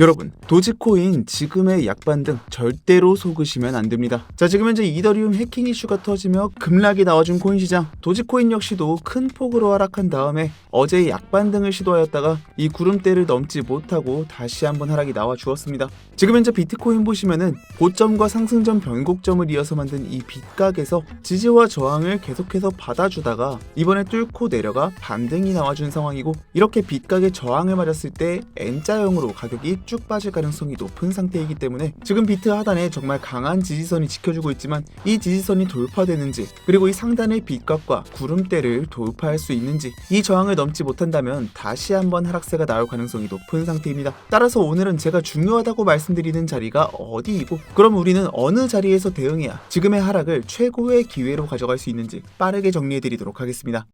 여러분, 도지코인 지금의 약반 등 절대로 속으시면 안 됩니다. 자, 지금 현재 이더리움 해킹 이슈가 터지며 급락이 나와준 코인 시장. 도지코인 역시도 큰 폭으로 하락한 다음에 어제 약반 등을 시도하였다가 이 구름대를 넘지 못하고 다시 한번 하락이 나와 주었습니다. 지금 현재 비트코인 보시면은 고점과 상승점 변곡점을 이어서 만든 이 빗각에서 지지와 저항을 계속해서 받아주다가 이번에 뚫고 내려가 반등이 나와준 상황이고 이렇게 빗각에 저항을 맞았을 때 N자형으로 가격이 쭉 빠질 가능성이 높은 상태이기 때문에 지금 비트 하단에 정말 강한 지지선이 지켜주고 있지만 이 지지선이 돌파되는지 그리고 이 상단의 빗각과 구름대를 돌파할 수 있는지 이 저항을 넘지 못한다면 다시 한번 하락세가 나올 가능성이 높은 상태입니다. 따라서 오늘은 제가 중요하다고 말씀드리는 자리가 어디이고 그럼 우리는 어느 자리에서 대응해야 지금의 하락을 최고의 기회로 가져갈 수 있는지 빠르게 정리해 드리도록 하겠습니다.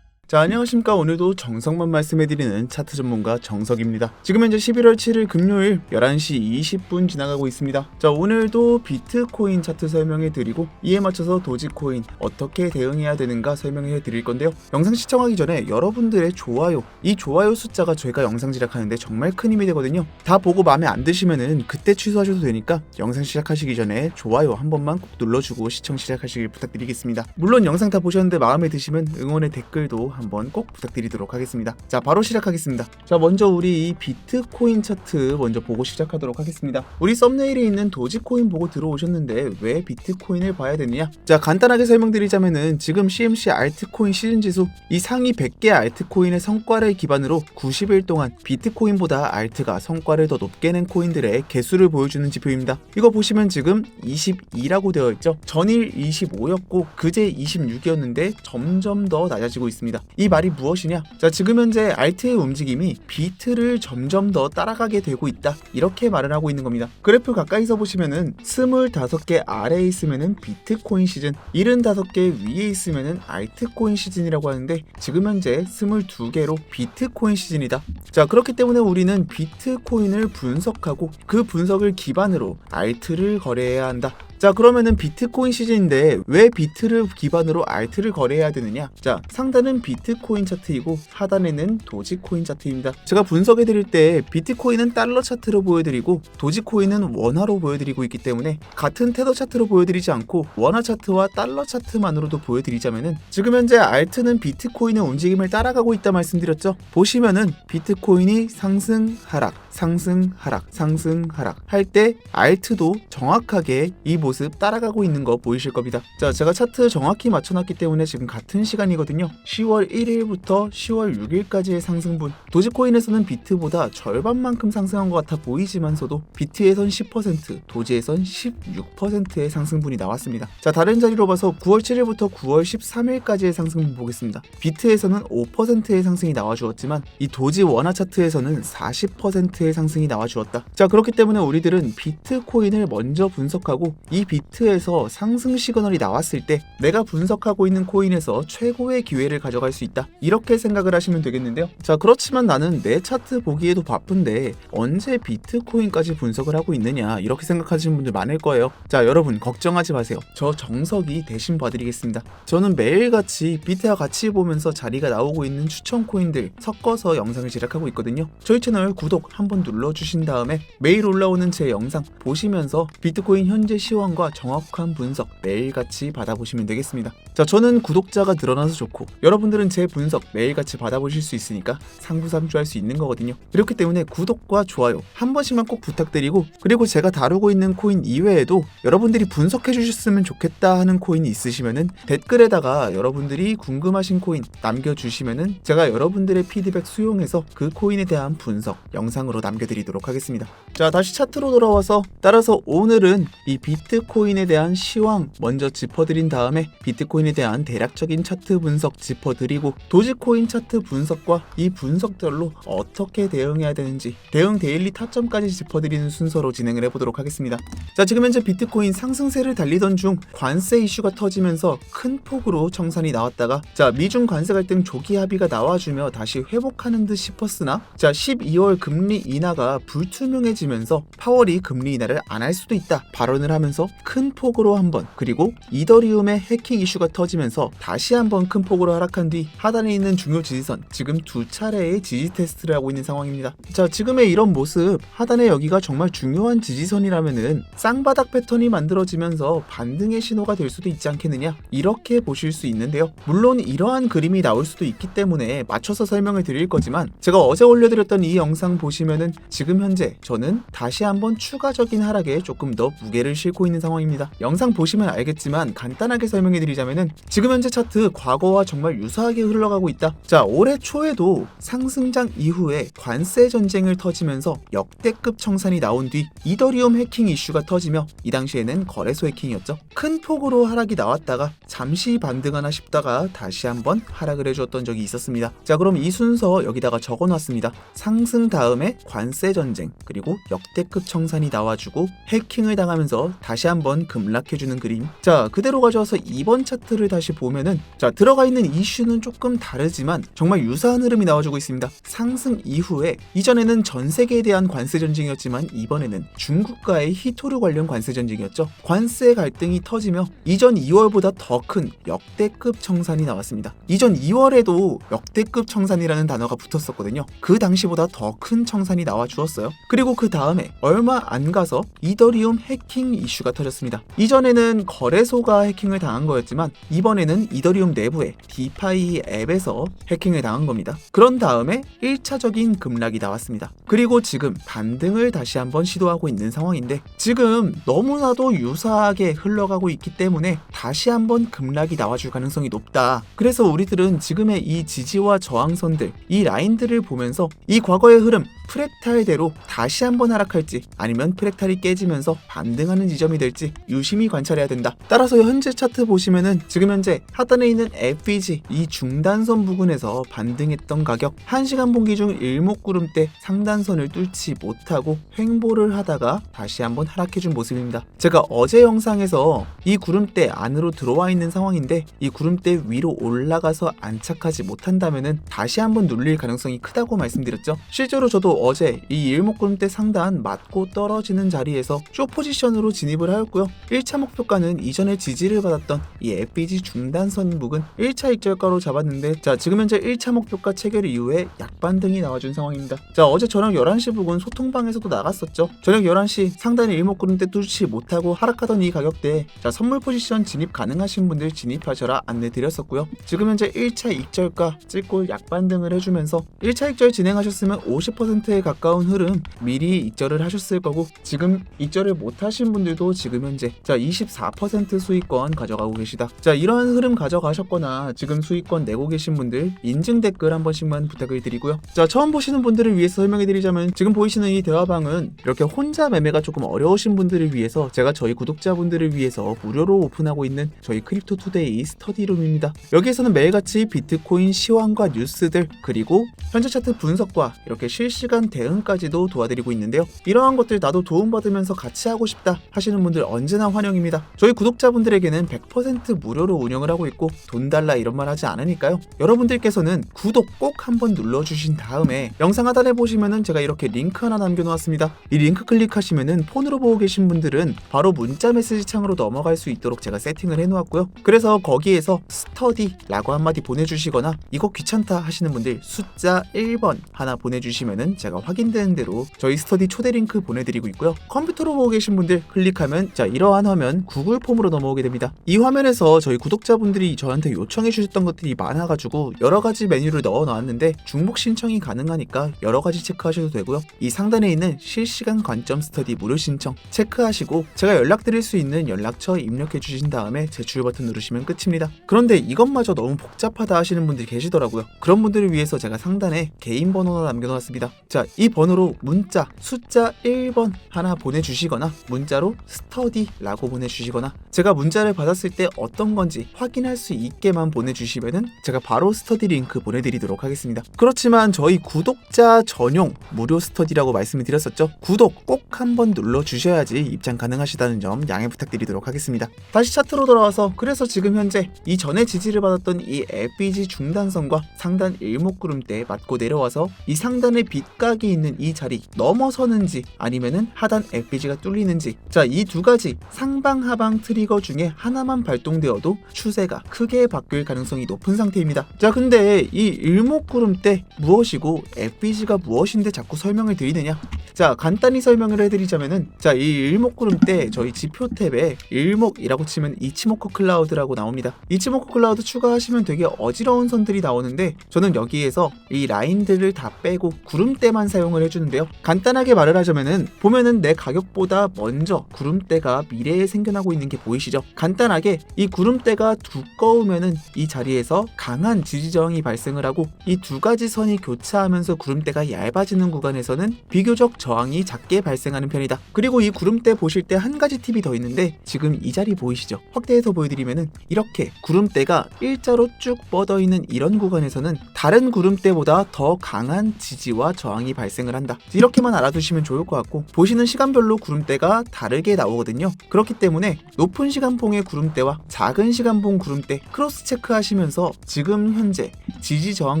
자 안녕하십니까. 오늘도 정석만 말씀해드리는 차트 전문가 정석입니다. 지금 현재 11월 7일 금요일 11시 20분 지나가고 있습니다. 자 오늘도 비트코인 차트 설명해드리고 이에 맞춰서 도지코인 어떻게 대응해야 되는가 설명해 드릴 건데요. 영상 시청하기 전에 여러분들의 좋아요 이 좋아요 숫자가 저희가 영상 제작하는데 정말 큰 힘이 되거든요. 다 보고 마음에 안 드시면은 그때 취소하셔도 되니까 영상 시작하시기 전에 좋아요 한 번만 꼭 눌러주고 시청 시작하시길 부탁드리겠습니다. 물론 영상 다 보셨는데 마음에 드시면 응원의 댓글도 한번 꼭 부탁드리도록 하겠습니다. 자, 바로 시작하겠습니다. 자, 먼저 우리 이 비트코인 차트 먼저 보고 시작하도록 하겠습니다. 우리 썸네일에 있는 도지코인 보고 들어오셨는데 왜 비트코인을 봐야 되느냐? 자, 간단하게 설명드리자면은 지금 CMC 알트코인 시즌 지수 이 상위 100개 알트코인의 성과를 기반으로 90일 동안 비트코인보다 알트가 성과를 더 높게 낸 코인들의 개수를 보여주는 지표입니다. 이거 보시면 지금 22라고 되어 있죠. 전일 25였고 그제 26이었는데 점점 더 낮아지고 있습니다. 이 말이 무엇이냐? 자, 지금 현재 알트의 움직임이 비트를 점점 더 따라가게 되고 있다. 이렇게 말을 하고 있는 겁니다. 그래프 가까이서 보시면은 25개 아래에 있으면은 비트코인 시즌, 75개 위에 있으면은 알트코인 시즌이라고 하는데 지금 현재 22개로 비트코인 시즌이다. 자, 그렇기 때문에 우리는 비트코인을 분석하고 그 분석을 기반으로 알트를 거래해야 한다. 자 그러면은 비트코인 시즌인데 왜 비트를 기반으로 알트를 거래해야 되느냐? 자 상단은 비트코인 차트이고 하단에는 도지코인 차트입니다. 제가 분석해 드릴 때 비트코인은 달러 차트로 보여드리고 도지코인은 원화로 보여드리고 있기 때문에 같은 테더 차트로 보여드리지 않고 원화 차트와 달러 차트만으로도 보여드리자면은 지금 현재 알트는 비트코인의 움직임을 따라가고 있다 말씀드렸죠? 보시면은 비트코인이 상승 하락 상승 하락 상승 하락 할 때 알트도 정확하게 이 모습 따라가고 있는 거 보이실 겁니다. 자, 제가 차트 정확히 맞춰놨기 때문에 지금 같은 시간이거든요. 10월 1일부터 10월 6일까지의 상승분. 도지코인에서는 비트보다 절반만큼 상승한 것 같아 보이지만서도 비트에선 10%, 도지에선 16%의 상승분이 나왔습니다. 자, 다른 자리로 봐서 9월 7일부터 9월 13일까지의 상승분 보겠습니다. 비트에서는 5%의 상승이 나와주었지만 이 도지 원화 차트에서는 40%의 상승이 나와주었다. 자, 그렇기 때문에 우리들은 비트코인을 먼저 분석하고 이 비트에서 상승 시그널이 나왔을 때 내가 분석하고 있는 코인에서 최고의 기회를 가져갈 수 있다. 이렇게 생각을 하시면 되겠는데요. 자, 그렇지만 나는 내 차트 보기에도 바쁜데 언제 비트코인까지 분석을 하고 있느냐 이렇게 생각하시는 분들 많을 거예요. 자, 여러분 걱정하지 마세요. 저 정석이 대신 봐드리겠습니다. 저는 매일같이 비트와 같이 보면서 자리가 나오고 있는 추천 코인들 섞어서 영상을 제작하고 있거든요. 저희 채널 구독 한번 눌러주신 다음에 매일 올라오는 제 영상 보시면서 비트코인 현재 시황과 정확한 분석 매일같이 받아보시면 되겠습니다. 자, 저는 구독자가 늘어나서 좋고 여러분들은 제 분석 매일같이 받아보실 수 있으니까 상부상조할 수 있는 거거든요. 그렇기 때문에 구독과 좋아요 한 번씩만 꼭 부탁드리고 그리고 제가 다루고 있는 코인 이외에도 여러분들이 분석해 주셨으면 좋겠다 하는 코인이 있으시면은 댓글에다가 여러분들이 궁금하신 코인 남겨주시면은 제가 여러분들의 피드백 수용해서 그 코인에 대한 분석 영상으로 남겨드리도록 하겠습니다. 자, 다시 차트로 돌아와서 따라서 오늘은 이 비트코인에 대한 시황 먼저 짚어드린 다음에 비트코인에 대한 대략적인 차트 분석 짚어드리고 도지코인 차트 분석과 이 분석들로 어떻게 대응해야 되는지 대응 데일리 타점까지 짚어드리는 순서로 진행을 해보도록 하겠습니다. 자 지금 현재 비트코인 상승세를 달리던 중 관세 이슈가 터지면서 큰 폭으로 청산이 나왔다가 자 미중 관세 갈등 조기 합의가 나와주며 다시 회복하는 듯 싶었으나 자 12월 금리 인하가 불투명해지면서 파월이 금리 인하를 안 할 수도 있다 발언을 하면서 큰 폭으로 한번 그리고 이더리움의 해킹 이슈가 터지면서 다시 한번 큰 폭으로 하락한 뒤 하단에 있는 중요 지지선 지금 두 차례의 지지 테스트를 하고 있는 상황입니다. 자 지금의 이런 모습 하단에 여기가 정말 중요한 지지선이라면은 쌍바닥 패턴이 만들어지면서 반등의 신호가 될 수도 있지 않겠느냐 이렇게 보실 수 있는데요. 물론 이러한 그림이 나올 수도 있기 때문에 맞춰서 설명을 드릴 거지만 제가 어제 올려드렸던 이 영상 보시면 은 지금 현재 저는 다시 한번 추가적인 하락에 조금 더 무게를 싣고 있는 상황입니다. 영상 보시면 알겠지만 간단하게 설명해 드리자면은 지금 현재 차트 과거와 정말 유사하게 흘러가고 있다. 자 올해 초에도 상승장 이후에 관세 전쟁을 터지면서 역대급 청산이 나온 뒤 이더리움 해킹 이슈가 터지며 이 당시에는 거래소 해킹이었죠. 큰 폭으로 하락이 나왔다가 잠시 반등하나 싶다가 다시 한번 하락을 해주었던 적이 있었습니다. 자 그럼 이 순서 여기다가 적어 놨습니다. 상승 다음에 관세 전쟁 그리고 역대급 청산이 나와주고 해킹을 당하면서 다시 한번 급락해주는 그림. 자 그대로 가져와서 이번 차트를 다시 보면은 자 들어가 있는 이슈는 조금 다르지만 정말 유사한 흐름이 나와주고 있습니다. 상승 이후에 이전에는 전 세계에 대한 관세 전쟁이었지만 이번에는 중국과의 히토류 관련 관세 전쟁이었죠. 관세 갈등이 터지며 이전 2월보다 더 큰 역대급 청산이 나왔습니다. 이전 2월에도 역대급 청산이라는 단어가 붙었었거든요. 그 당시보다 더 큰 청산 이 나와 주었어요. 그리고 그 다음에 얼마 안 가서 이더리움 해킹 이슈가 터졌습니다. 이전에는 거래소가 해킹을 당한 거였지만 이번에는 이더리움 내부의 디파이 앱에서 해킹을 당한 겁니다. 그런 다음에 1차적인 급락이 나왔습니다. 그리고 지금 반등을 다시 한번 시도하고 있는 상황인데 지금 너무나도 유사하게 흘러가고 있기 때문에 다시 한번 급락이 나와줄 가능성이 높다. 그래서 우리들은 지금의 이 지지와 저항선들, 이 라인들을 보면서 이 과거의 흐름, 프랙탈대로 다시 한번 하락할지 아니면 프랙탈이 깨지면서 반등하는 지점이 될지 유심히 관찰해야 된다. 따라서 현재 차트 보시면은 지금 현재 하단에 있는 FEG 이 중단선 부근에서 반등했던 가격 1시간 봉기 중 일목구름대 상단선을 뚫지 못하고 횡보를 하다가 다시 한번 하락해준 모습입니다. 제가 어제 영상에서 이 구름대 안으로 들어와 있는 상황인데 이 구름대 위로 올라가서 안착하지 못한다면은 다시 한번 눌릴 가능성이 크다고 말씀드렸죠. 실제로 저도 어제 이 일목구름 대 상단 맞고 떨어지는 자리에서 쇼 포지션으로 진입을 하였고요. 1차 목표가는 이전에 지지를 받았던 이 FBG 중단선 부근 1차 익절가로 잡았는데 자 지금 현재 1차 목표가 체결 이후에 약반등이 나와준 상황입니다. 자 어제 저녁 11시 부근 소통방에서도 나갔었죠. 저녁 11시 상단의 일목구름 대 뚫지 못하고 하락하던 이 가격대에 자 선물 포지션 진입 가능하신 분들 진입하셔라 안내 드렸었고요. 지금 현재 1차 익절가 찍고 약반등을 해주면서 1차 익절 진행하셨으면 50%에 가까운 흐름 미리 익절을 하셨을 거고 지금 익절을 못 하신 분들도 지금 현재 자 24% 수익권 가져가고 계시다. 자 이러한 흐름 가져가셨거나 지금 수익권 내고 계신 분들 인증 댓글 한 번씩만 부탁을 드리고요. 자 처음 보시는 분들을 위해서 설명해 드리자면 지금 보이시는 이 대화방은 이렇게 혼자 매매가 조금 어려우신 분들을 위해서 제가 저희 구독자분들을 위해서 무료로 오픈하고 있는 저희 크립토 투데이 스터디룸입니다. 여기에서는 매일같이 비트코인 시황과 뉴스들 그리고 현재 차트 분석과 이렇게 실시간 대응까지도 도와드리고 있는데요. 이러한 것들 나도 도움받으면서 같이 하고 싶다 하시는 분들 언제나 환영입니다. 저희 구독자분들에게는 100% 무료로 운영을 하고 있고 돈 달라 이런 말 하지 않으니까요. 여러분들께서는 구독 꼭 한번 눌러주신 다음에 영상 하단에 보시면은 제가 이렇게 링크 하나 남겨놓았습니다. 이 링크 클릭하시면은 폰으로 보고 계신 분들은 바로 문자 메시지 창으로 넘어갈 수 있도록 제가 세팅을 해놓았고요. 그래서 거기에서 스터디라고 한마디 보내주시거나 이거 귀찮다 하시는 분들 숫자 1번 하나 보내주시면은 제가 확인되는 대로 저희 스터디 초대 링크 보내드리고 있고요. 컴퓨터로 보고 계신 분들 클릭하면 자 이러한 화면 구글 폼으로 넘어오게 됩니다. 이 화면에서 저희 구독자분들이 저한테 요청해 주셨던 것들이 많아가지고 여러 가지 메뉴를 넣어 놨는데 중복 신청이 가능하니까 여러 가지 체크하셔도 되고요. 이 상단에 있는 실시간 관점 스터디 무료 신청 체크하시고 제가 연락드릴 수 있는 연락처 입력해 주신 다음에 제출 버튼 누르시면 끝입니다. 그런데 이것마저 너무 복잡하다 하시는 분들이 계시더라고요. 그런 분들을 위해서 제가 상단에 개인 번호 하나 남겨놓았습니다. 자, 이 번호로 문자 숫자 1번 하나 보내주시거나 문자로 스터디라고 보내주시거나 제가 문자를 받았을 때 어떤 건지 확인할 수 있게만 보내주시면은 제가 바로 스터디 링크 보내드리도록 하겠습니다. 그렇지만 저희 구독자 전용 무료 스터디라고 말씀을 드렸었죠. 구독 꼭 한번 눌러주셔야지 입장 가능하시다는 점 양해 부탁드리도록 하겠습니다. 다시 차트로 돌아와서 그래서 지금 현재 이 전에 지지를 받았던 이 FEG 중단선과 상단 일목구름대에 맞고 내려와서 이 상단의 bit 각이 있는 이 자리 넘어서는지 아니면은 하단 FBG가 뚫리는지 자 이 두 가지 상방 하방 트리거 중에 하나만 발동되어도 추세가 크게 바뀔 가능성이 높은 상태입니다. 자 근데 이 일목구름대 무엇이고 FBG가 무엇인데 자꾸 설명을 드리느냐? 자 간단히 설명을 해드리자면은 자 이 일목구름대 저희 지표 탭에 일목이라고 치면 이치모코 클라우드라고 나옵니다. 이치모코 클라우드 추가하시면 되게 어지러운 선들이 나오는데 저는 여기에서 이 라인들을 다 빼고 구름대 만 사용을 해주는데요. 간단하게 말을 하자면은 보면은 내 가격보다 먼저 구름대가 미래에 생겨나고 있는 게 보이시죠? 간단하게 이 구름대가 두꺼우면은 이 자리에서 강한 지지 저항이 발생을 하고 이 두 가지 선이 교차하면서 구름대가 얇아지는 구간에서는 비교적 저항이 작게 발생하는 편이다. 그리고 이 구름대 보실 때 한 가지 팁이 더 있는데 지금 이 자리 보이시죠? 확대해서 보여드리면은 이렇게 구름대가 일자로 쭉 뻗어 있는 이런 구간에서는 다른 구름대보다 더 강한 지지와 저항 이 발생을 한다. 이렇게만 알아두시면 좋을 것 같고 보시는 시간별로 구름대가 다르게 나오거든요. 그렇기 때문에 높은 시간봉의 구름대와 작은 시간봉 구름대 크로스 체크하시면서 지금 현재 지지 저항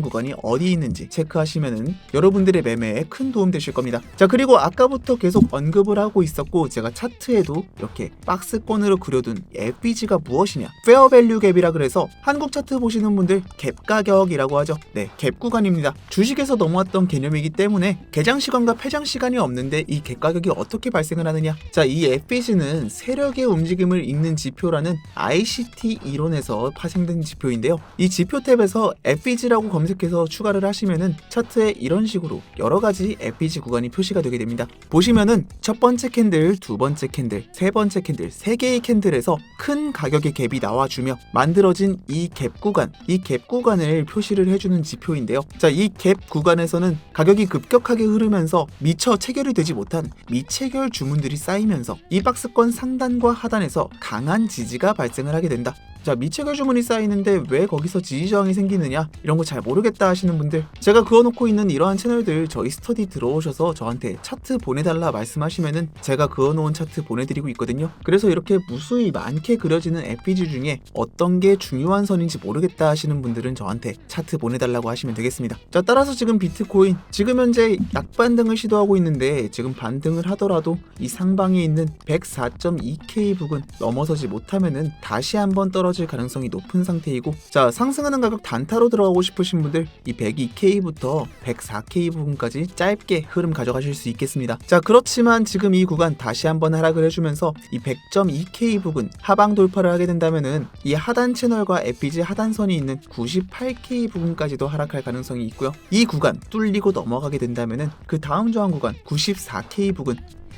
구간이 어디 있는지 체크하시면은 여러분들의 매매에 큰 도움 되실 겁니다. 자 그리고 아까부터 계속 언급을 하고 있었고 제가 차트에도 이렇게 박스권으로 그려둔 FBG가 무엇이냐 페어밸류 갭이라 그래서 한국 차트 보시는 분들 갭 가격이라고 하죠. 네, 갭 구간입니다. 주식에서 넘어왔던 개념이기 때문에 개장 시간과 폐장 시간이 없는데 이갭 가격이 어떻게 발생을 하느냐? 자, 이 FBG는 세력의 움직임을 읽는 지표라는 ICT 이론에서 파생된 지표인데요. 이 지표 탭에서 FBG라고 검색해서 추가를 하시면은 차트에 이런 식으로 여러 가지 FBG 구간이 표시가 되게 됩니다. 보시면은 첫 번째 캔들, 두 번째 캔들, 세 번째 캔들, 세 개의 캔들에서 큰 가격의 갭이 나와주며 만들어진 이 갭 구간, 이 갭 구간을 표시를 해주는 지표인데요. 자, 이 갭 구간에서는 가격이 급격하게 흐르면서 미처 체결이 되지 못한 미체결 주문들이 쌓이면서 이 박스권 상단과 하단에서 강한 지지가 발생을 하게 된다. 자 미체결 주문이 쌓이는데 왜 거기서 지지 저항이 생기느냐? 이런 거 잘 모르겠다 하시는 분들. 제가 그어놓고 있는 이러한 채널들 저희 스터디 들어오셔서 저한테 차트 보내달라 말씀하시면은 제가 그어놓은 차트 보내드리고 있거든요. 그래서 이렇게 무수히 많게 그려지는 FPG 중에 어떤 게 중요한 선인지 모르겠다 하시는 분들은 저한테 차트 보내달라고 하시면 되겠습니다. 자 따라서 지금 비트코인. 지금 현재 약반등을 시도하고 있는데 지금 반등을 하더라도 이 상방에 있는 104.2K 부근 넘어서지 못하면은 다시 한번 떨어 질 가능성이 높은 상태이고 자 상승하는 가격 단타로 들어가고 싶으신 분들 이 102K부터 104K 부분까지 짧게 흐름 가져가실 수 있겠습니다. 자 그렇지만 지금 이 구간 다시 한번 하락을 해주면서 이 100.2K 부근 하방 돌파를 하게 된다면은 이 하단 채널과 FPG 하단선이 있는 98K 부분까지도 하락할 가능성이 있고요. 이 구간 뚫리고 넘어가게 된다면은 그 다음 저항 구간 94K 부근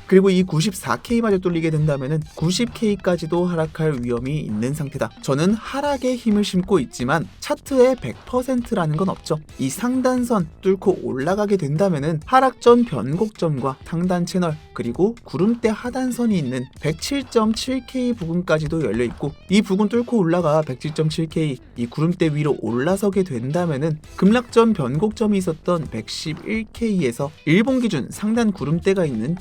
그리고 이 94K마저 뚫리게 된다면은 90K까지도 하락할 위험이 있는 상태다. 저는 하락에 힘을 심고 있지만 차트에 100%라는 건 없죠. 이 상단선 뚫고 올라가게 된다면은 하락 전 변곡점과 상단 채널 그리고 구름대 하단선이 있는 107.7K 부근까지도 열려 있고 이 부근 뚫고 올라가 107.7K 이 구름대 위로 올라서게 된다면은 급락전 변곡점이 있었던 111K에서 일본 기준 상단 구름대가 있는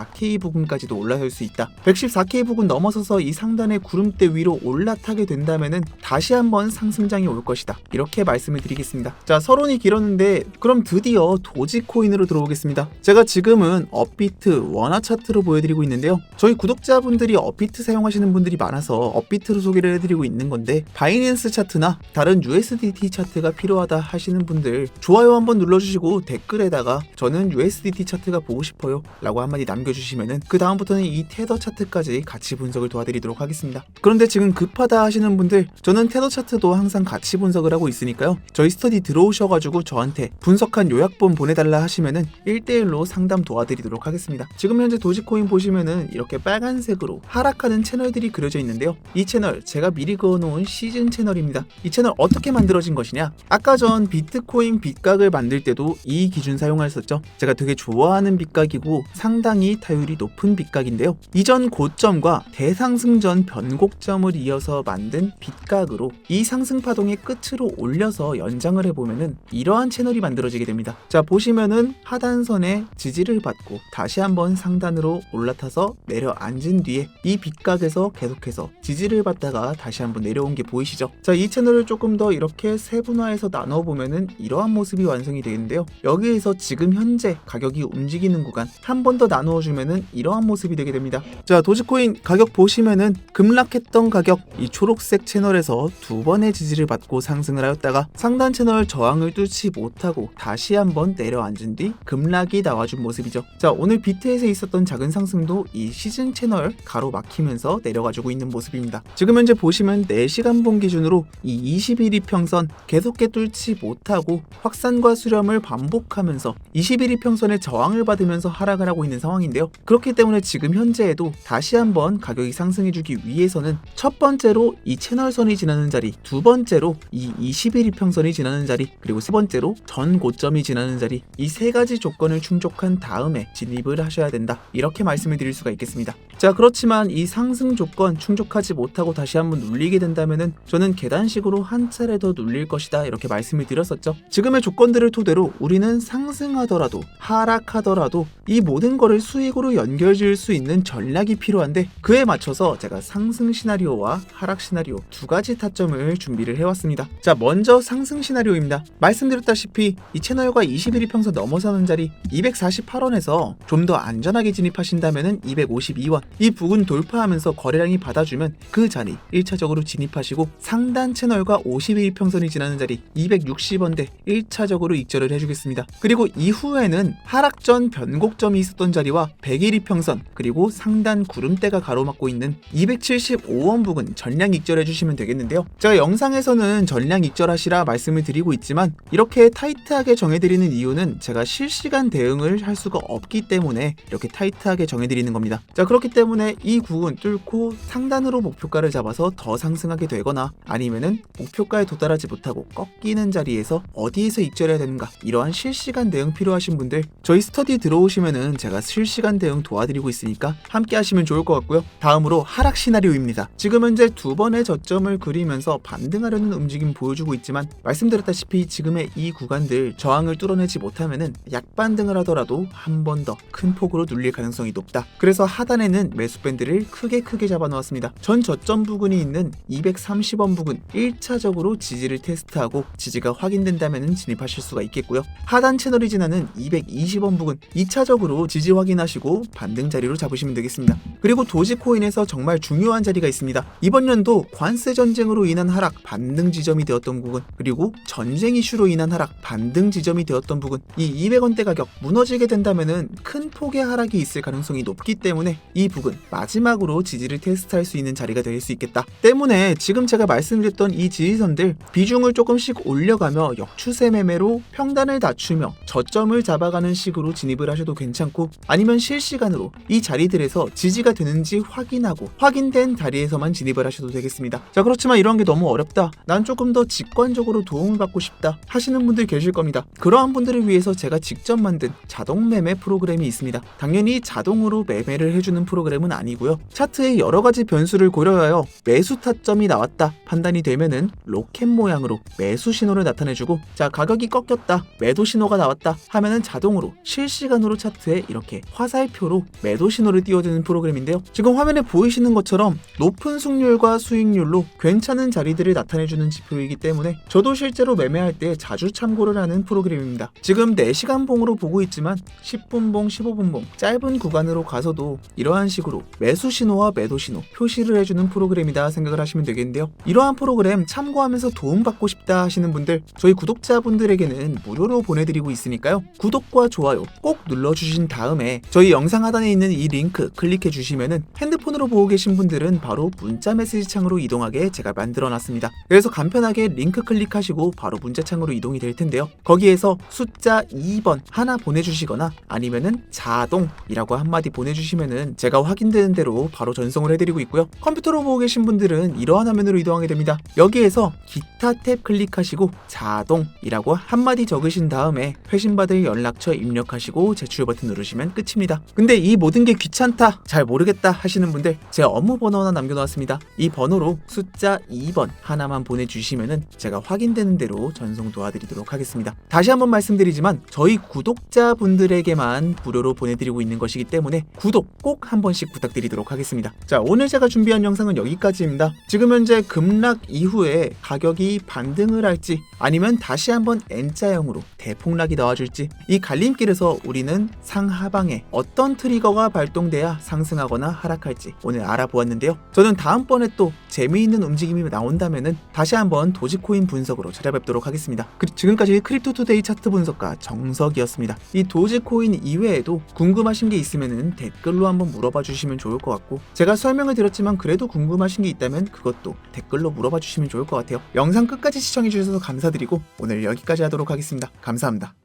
114K 부근까지도 올라설 수 있다. 114K 부근 넘어서서 이 상단의 구름대 위로 올라타게 된다면은 다시 한번 상승장이 올 것이다. 이렇게 말씀을 드리겠습니다. 자, 서론이 길었는데 그럼 드디어 도지코인으로 들어오겠습니다. 제가 지금은 업비트 원화 차트로 보여드리고 있는데요. 저희 구독자분들이 업비트 사용하시는 분들이 많아서 업비트로 소개를 해드리고 있는 건데 바이낸스 차트나 다른 USDT 차트가 필요하다 하시는 분들 좋아요 한번 눌러주시고 댓글에다가 저는 USDT 차트가 보고 싶어요 라고 한마디 남겨 주시면은 그 다음부터는 이 테더 차트까지 같이 분석을 도와드리도록 하겠습니다. 그런데 지금 급하다 하시는 분들 저는 테더 차트도 항상 같이 분석을 하고 있으니까요. 저희 스터디 들어오셔가지고 저한테 분석한 요약본 보내달라 하시면은 1대1로 상담 도와드리도록 하겠습니다. 지금 현재 도지코인 보시면은 이렇게 빨간색으로 하락하는 채널들이 그려져 있는데요. 이 채널 제가 미리 그어놓은 시즌 채널입니다. 이 채널 어떻게 만들어진 것이냐? 아까 전 비트코인 bit각을 만들 때도 이 기준 사용했었죠. 제가 되게 좋아하는 bit각이고 상당히 타율이 높은 빗각인데요. 이전 고점과 대상승전 변곡점을 이어서 만든 빗각으로 이 상승 파동의 끝으로 올려서 연장을 해보면은 이러한 채널이 만들어지게 됩니다. 자 보시면은 하단선에 지지를 받고 다시 한번 상단으로 올라타서 내려앉은 뒤에 이 빗각에서 계속해서 지지를 받다가 다시 한번 내려온 게 보이시죠? 자 이 채널을 조금 더 이렇게 세분화해서 나눠 보면은 이러한 모습이 완성이 되는데요. 여기에서 지금 현재 가격이 움직이는 구간 한 번 더 나누어 주면은 이러한 모습이 되게 됩니다. 자 도지코인 가격 보시면은 급락했던 가격 이 초록색 채널에서 두 번의 지지를 받고 상승을 하였다가 상단 채널 저항을 뚫지 못하고 다시 한번 내려앉은 뒤 급락이 나와준 모습이죠. 자 오늘 비트에서 있었던 작은 상승도 이 시즌 채널 가로막히면서 내려가지고 있는 모습입니다. 지금 현재 보시면 4시간 본 기준으로 이 21일 평선 계속해 뚫지 못하고 확산과 수렴을 반복하면서 21일 평선의 저항을 받으면서 하락을 하고 있는 상황인데 요. 그렇기 때문에 지금 현재에도 다시 한번 가격이 상승해주기 위해서는 첫 번째로 이 채널선이 지나는 자리, 두 번째로 이 21일 평선이 지나는 자리, 그리고 세 번째로 전 고점이 지나는 자리 이 세 가지 조건을 충족한 다음에 진입을 하셔야 된다. 이렇게 말씀을 드릴 수가 있겠습니다. 자 그렇지만 이 상승 조건 충족하지 못하고 다시 한번 눌리게 된다면은 저는 계단식으로 한 차례 더 눌릴 것이다 이렇게 말씀을 드렸었죠. 지금의 조건들을 토대로 우리는 상승하더라도 하락하더라도 이 모든 거를 수 익으로 연결 지을 수 있는 전략이 필요한데 그에 맞춰서 제가 상승 시나리오와 하락 시나리오 두 가지 타점을 준비를 해왔습니다. 자 먼저 상승 시나리오입니다. 말씀드렸다시피 이 채널과 21일 평선 넘어서는 자리 248원에서 좀 더 안전하게 진입하신다면은 252원 이 부근 돌파하면서 거래량이 받아주면 그 자리 1차적으로 진입하시고 상단 채널과 51일 평선이 지나는 자리 260원대 1차적으로 익절을 해주겠습니다. 그리고 이후에는 하락 전 변곡점이 있었던 자리와 100일 이평선 그리고 상단 구름대가 가로막고 있는 275원 부근 전량 익절해 주시면 되겠는데요. 제가 영상에서는 전량 익절하시라 말씀을 드리고 있지만 이렇게 타이트하게 정해드리는 이유는 제가 실시간 대응을 할 수가 없기 때문에 이렇게 타이트하게 정해드리는 겁니다. 자 그렇기 때문에 이 구근 뚫고 상단으로 목표가를 잡아서 더 상승하게 되거나 아니면은 목표가에 도달하지 못하고 꺾이는 자리에서 어디에서 익절해야 되는가 이러한 실시간 대응 필요하신 분들 저희 스터디 들어오시면은 제가 실시간 대응 도와드리고 있으니까 함께 하시면 좋을 것 같고요. 다음으로 하락 시나리오입니다. 지금 현재 두 번의 저점을 그리면서 반등하려는 움직임 보여주고 있지만 말씀드렸다시피 지금의 이 구간들 저항을 뚫어내지 못하면은 약반등을 하더라도 한 번 더 큰 폭으로 눌릴 가능성이 높다. 그래서 하단에는 매수 밴드를 크게 크게 잡아 놓았습니다. 전 저점 부근이 있는 230원 부근 1차적으로 지지를 테스트하고 지지가 확인된다면 진입하실 수가 있겠고요. 하단 채널이 지나는 220원 부근 2차적으로 지지 확인하시 고 반등 자리로 잡으시면 되겠습니다. 그리고 도지코인에서 정말 중요한 자리가 있습니다. 이번 연도 관세 전쟁으로 인한 하락 반등 지점이 되었던 부분 그리고 전쟁 이슈로 인한 하락 반등 지점이 되었던 부분 이 200원대 가격 무너지게 된다면은 큰 폭의 하락이 있을 가능성이 높기 때문에 이 부분 마지막으로 지지를 테스트할 수 있는 자리가 될 수 있겠다. 때문에 지금 제가 말씀드렸던 이 지지선들 비중을 조금씩 올려가며 역추세 매매로 평단을 낮추며 저점을 잡아가는 식으로 진입을 하셔도 괜찮고 아니면 실시간으로 이 자리들에서 지지가 되는지 확인하고 확인된 자리에서만 진입을 하셔도 되겠습니다. 자 그렇지만 이런 게 너무 어렵다. 난 조금 더 직관적으로 도움을 받고 싶다 하시는 분들 계실 겁니다. 그러한 분들을 위해서 제가 직접 만든 자동 매매 프로그램이 있습니다. 당연히 자동으로 매매를 해주는 프로그램은 아니고요. 차트의 여러 가지 변수를 고려하여 매수 타점이 나왔다 판단이 되면은 로켓 모양으로 매수 신호를 나타내주고 자 가격이 꺾였다 매도 신호가 나왔다 하면은 자동으로 실시간으로 차트에 이렇게 화 살표로 매도 신호를 띄워주는 프로그램인데요. 지금 화면에 보이시는 것처럼 높은 승률과 수익률로 괜찮은 자리들을 나타내주는 지표이기 때문에 저도 실제로 매매할 때 자주 참고를 하는 프로그램입니다. 지금 4시간 봉으로 보고 있지만 10분 봉, 15분 봉 짧은 구간으로 가서도 이러한 식으로 매수 신호와 매도 신호 표시를 해주는 프로그램이다 생각을 하시면 되겠는데요. 이러한 프로그램 참고하면서 도움받고 싶다 하시는 분들 저희 구독자분들에게는 무료로 보내드리고 있으니까요. 구독과 좋아요 꼭 눌러주신 다음에 저희 영상 하단에 있는 이 링크 클릭해 주시면은 핸드폰으로 보고 계신 분들은 바로 문자 메시지 창으로 이동하게 제가 만들어 놨습니다. 그래서 간편하게 링크 클릭하시고 바로 문자 창으로 이동이 될 텐데요. 거기에서 숫자 2번 하나 보내주시거나 아니면은 자동이라고 한마디 보내주시면은 제가 확인되는 대로 바로 전송을 해드리고 있고요. 컴퓨터로 보고 계신 분들은 이러한 화면으로 이동하게 됩니다. 여기에서 기타 탭 클릭하시고 자동이라고 한마디 적으신 다음에 회신받을 연락처 입력하시고 제출 버튼 누르시면 끝입니다. 싶습니다. 근데 이 모든 게 귀찮다, 잘 모르겠다 하시는 분들 제 업무 번호 하나 남겨놓았습니다. 이 번호로 숫자 2번 하나만 보내주시면은 제가 확인되는 대로 전송 도와드리도록 하겠습니다. 다시 한번 말씀드리지만 저희 구독자분들에게만 무료로 보내드리고 있는 것이기 때문에 구독 꼭 한 번씩 부탁드리도록 하겠습니다. 자 오늘 제가 준비한 영상은 여기까지입니다. 지금 현재 급락 이후에 가격이 반등을 할지 아니면 다시 한번 N자형으로 대폭락이 나와줄지 이 갈림길에서 우리는 상하방에 어떤 트리거가 발동돼야 상승하거나 하락할지 오늘 알아보았는데요. 저는 다음번에 또 재미있는 움직임이 나온다면은 다시 한번 도지코인 분석으로 찾아뵙도록 하겠습니다. 그- 지금까지 크립토투데이 차트 분석가 정석이었습니다. 이 도지코인 이외에도 궁금하신 게 있으면은 댓글로 한번 물어봐 주시면 좋을 것 같고 제가 설명을 드렸지만 그래도 궁금하신 게 있다면 그것도 댓글로 물어봐 주시면 좋을 것 같아요. 영상 끝까지 시청해 주셔서 감사드리고 오늘 여기까지 하도록 하겠습니다. 감사합니다.